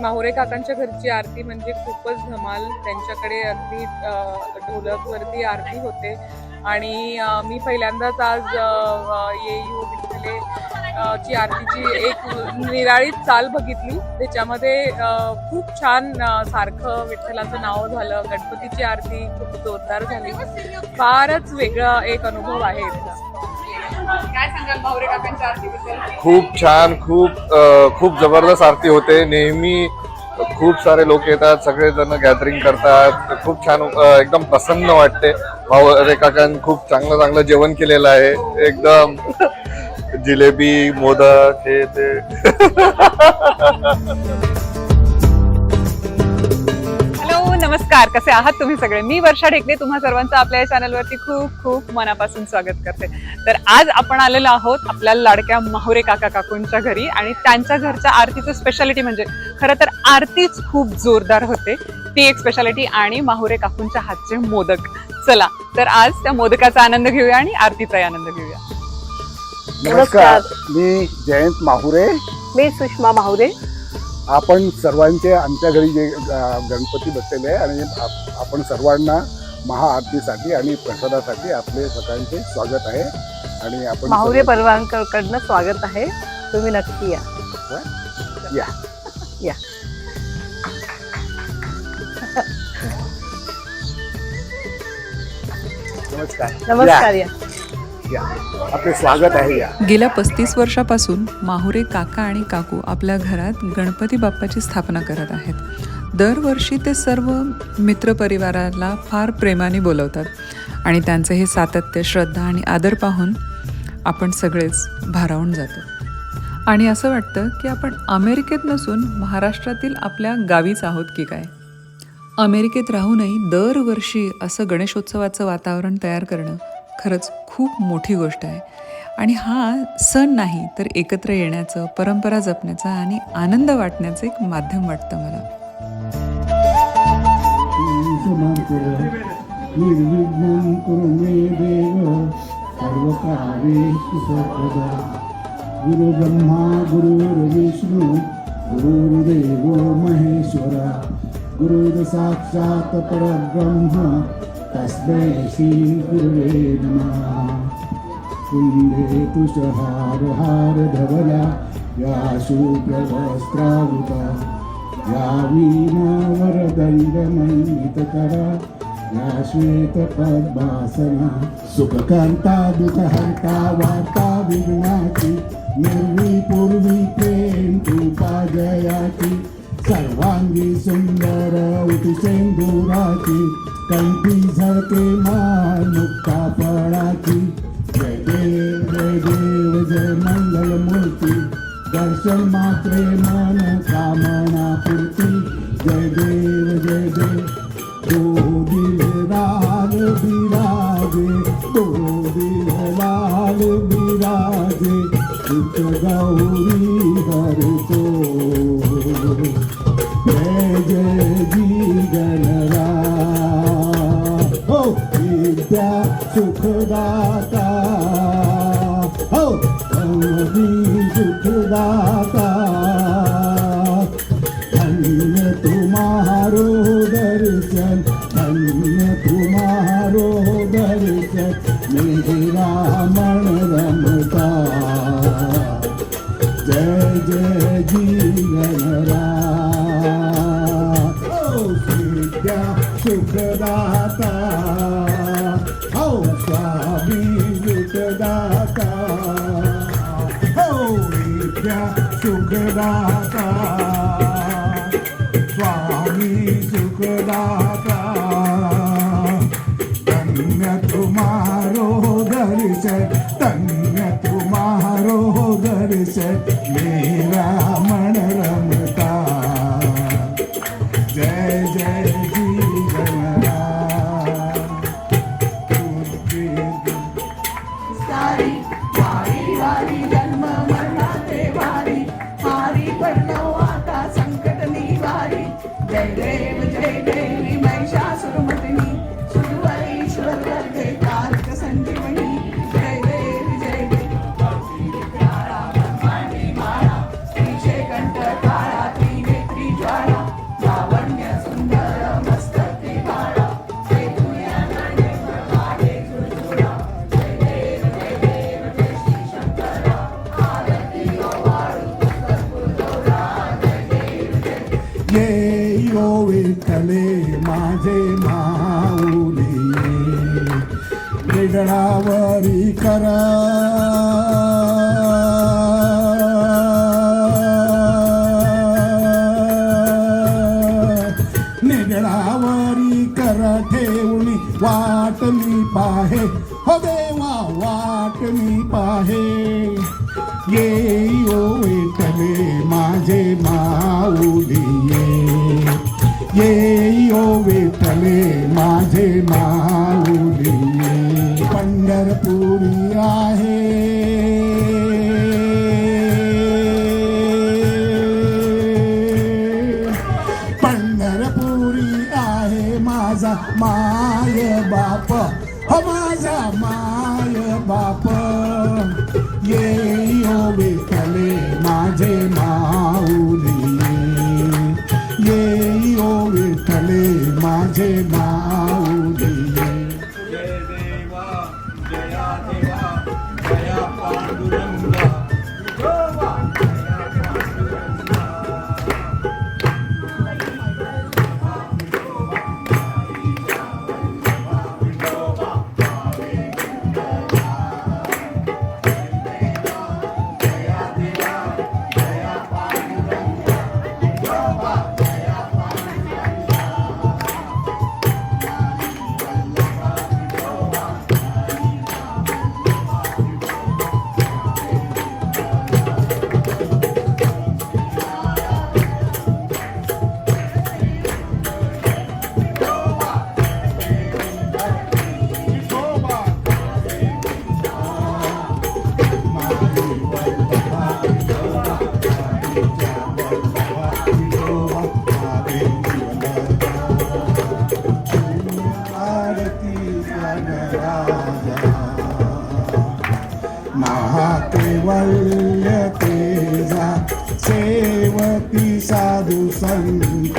माहुरे काकांच्या घरची आरती म्हणजे खूपच धमाल. त्यांच्याकडे अगदी ढोलक वरती आरती होते. आणि मी पहिल्यांदाच आज विठ्ठले अ, ची आरतीची एक निराळी चाल बघितली. त्याच्यामध्ये खूप छान सारखं विठ्ठलाचं नाव झालं. गणपतीची आरती खूप जोरदार झाली. फारच वेगळा एक अनुभव आहे. काय सांगाल काकांच्या आरतीबद्दल? खूप छान खूप अ, खूप जबरदस्त आरती होते. नेहमी खूप सारे लोक येतात सगळेजण गॅदरिंग करतात. खूप छान अ, एकदम प्रसन्न वाटते. भाऊ अरे खूप चांगलं चांगलं जेवण केलेलं आहे. एकदम जिलेबी मोदक हे ते. नमस्कार कसे आहात तुम्ही सगळे? मी वर्षा ढेकणे तुम्हा सर्वांचं आपल्या या चॅनलवरती खूप खूप मनापासून स्वागत करते. तर आज आपण आलेलो आहोत आपल्या लाडक्या माहुरे काका काकूंच्या घरी आणि त्यांच्या घरच्या आरतीचं स्पेशालिटी म्हणजे खरं तर आरतीच खूप जोरदार होते. ती एक स्पेशालिटी आणि माहुरे काकूंच्या हातचे मोदक. चला तर आज त्या मोदकाचा आनंद घेऊया आणि आरतीचाही आनंद घेऊया. नमस्कार. मी जयंत माहुरे. मी सुषमा माहुरे. आपण सर्वांचे आमच्या घरी जे गणपती बसलेले आहे आणि आप- आपण सर्वांना महाआरतीसाठी आणि प्रसादासाठी आपले सगळ्यांचे स्वागत आहे. आणि आपण माहुरे परिवाराकडनं स्वागत आहे. तुम्ही नक्की या. या. या. नमस्कार. नमस्कार या. या. आपले स्वागत आहे या. गेल्या पस्तीस वर्षापासून माहुरे काका आणि काकू आपल्या घरात गणपती बाप्पाची स्थापना करत आहेत. दरवर्षी ते सर्व मित्रपरिवाराला फार प्रेमाने बोलवतात आणि त्यांचे हे सातत्य श्रद्धा आणि आदर पाहून आपण सगळेच भारावून जातो. आणि असं वाटतं की आपण अमेरिकेत नसून महाराष्ट्रातील आपल्या गावीच आहोत की काय? अमेरिकेत राहूनही दरवर्षी असं गणेशोत्सवाचं वातावरण तयार करणं खरंच खूप मोठी गोष्ट आहे आणि हा सण नाही तर एकत्र येण्याचं परंपरा जपण्याचं आणि आनंद वाटण्याचं एक माध्यम वाटतं मला गुरु ब्रह्मा मे देव सर्वकार्येषु सर्वदा गुरुब्रह्मा गुरुर्विष्णु महेश्वरा गुरुर्साक्षात् परब्रह्म तस्मै श्रीगुरुवे नमः। कुन्दे तुषहार हार धवला या शुभ्रवस्त्रावृता या वीणावरदण्डमण्डितकरा या श्वेतपद्मासना। सुखकर्ता दुःखहर्ता वार्ता विघ्नाची निर्वी पूर्वी प्रेम कृपा जयाची सर्वांगी सुंदर उतिशेंदुराची कंठी झळके मान मुक्ता फळाची जय देव जय देव जय मंगल मूर्ती. दर्शन मात्रे मन कामना पूर्ती. जय देव जय देव. तो दिल राग बिराजे तो दिल लाल बिराजे गौरी हर तो सुखदाता हो अवधी सुखदाता धन्य तुम्हारो दर्शन सुखदाता जे योवितले माझे माऊली. वेगळावरी करा. निगळावरी कर ठेवणी वाट मी पाहे. हो देवा वाट मी पाहे. येई ओ विठले माझे माऊली ये येई ओ विठले माझे माऊली पंढरपुरी आहे पंढरपुरी आहे माझा माय बाप हो माझे माऊली महाकेवल्य तेजा सेवती साधू संत.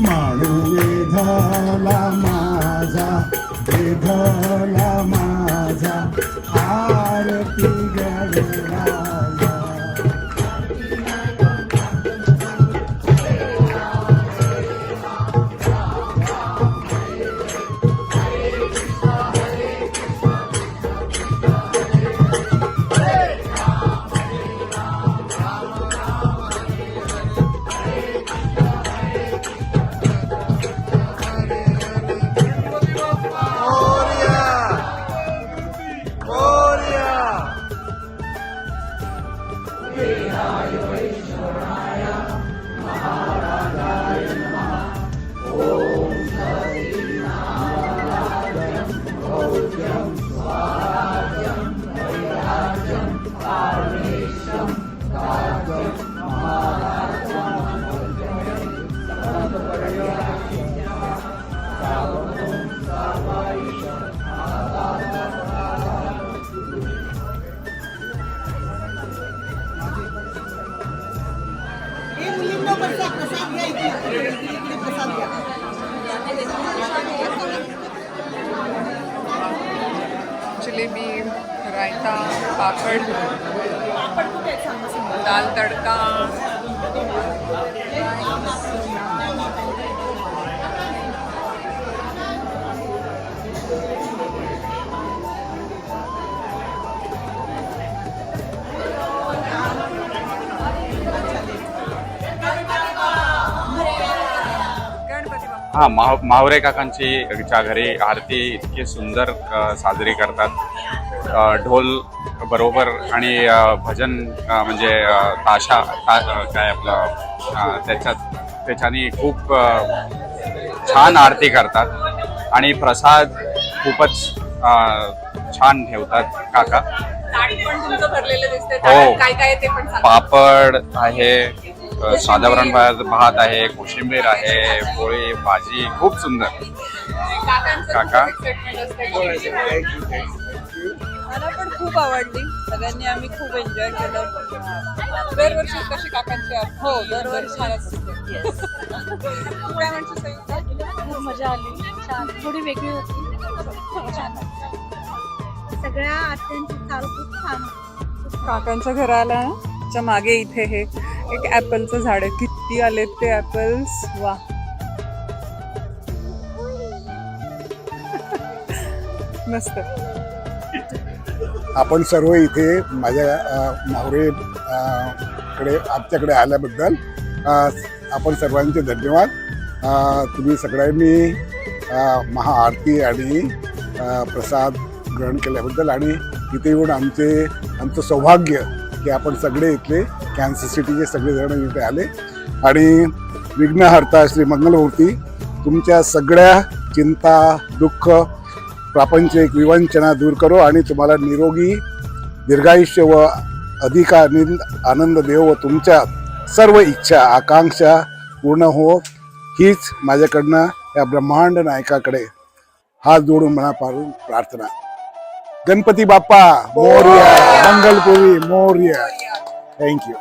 माणू वेधला माझा वेधला माझा आरती गणराजा जिलेबी रायता पापड दाल तडका। हा माह माहुरे काकांची च्या घरी आरती इतकी सुंदर साजरी करतात. ढोल बरोबर आणि भजन म्हणजे ताशा ता, काय आपलं त्याच्यात त्याच्यानी खूप छान आरती करतात आणि प्रसाद खूपच छान ठेवतात काका. हो. पापड आहे साधारण भात भात आहे कोशिंबीर आहे पोळी भाजी खूप सुंदर. काका. मला पण खूप आवडली. सगळ्यांनी आम्ही खूप एन्जॉय केलं. दरवर्षी कशी काकांची? हो दरवर्षी छान असते. तू काय संयुक्ता? खूप मजा आली. छान. थोडी वेगळी होती. छान सगळ्या आत्यांची चाल खूप छान काकांच्या घराला त्याच्यामागे इथे हे एक ऍपलचं झाड आहे. किती आलेत ते ऍपल्स वा. मस्त. आपण सर्व इथे माझ्या अ, माहुरे कडे आमच्याकडे आल्याबद्दल आपण सर्वांचे धन्यवाद. तुम्ही सगळ्यांनी महाआरती आणि प्रसाद ग्रहण केल्याबद्दल आणि तिथे येऊन आमचे आमचं सौभाग्य की आपण सगळे इथले कॅन्सर सिटीचे सगळेजण इथे आले. आणि विघ्नहर्ता श्री मंगलमूर्ती तुमच्या सगळ्या चिंता दुःख प्रापंचिक विवंचना दूर करो आणि तुम्हाला निरोगी दीर्घायुष्य व अधिक आनंद देव व तुमच्या सर्व इच्छा आकांक्षा पूर्ण हो हीच माझ्याकडनं या ब्रह्मांड नायकाकडे हात जोडून मनापासून प्रार्थना. गणपती बाप्पा मोर्या मंगलपुरी मोर्या थँक्यू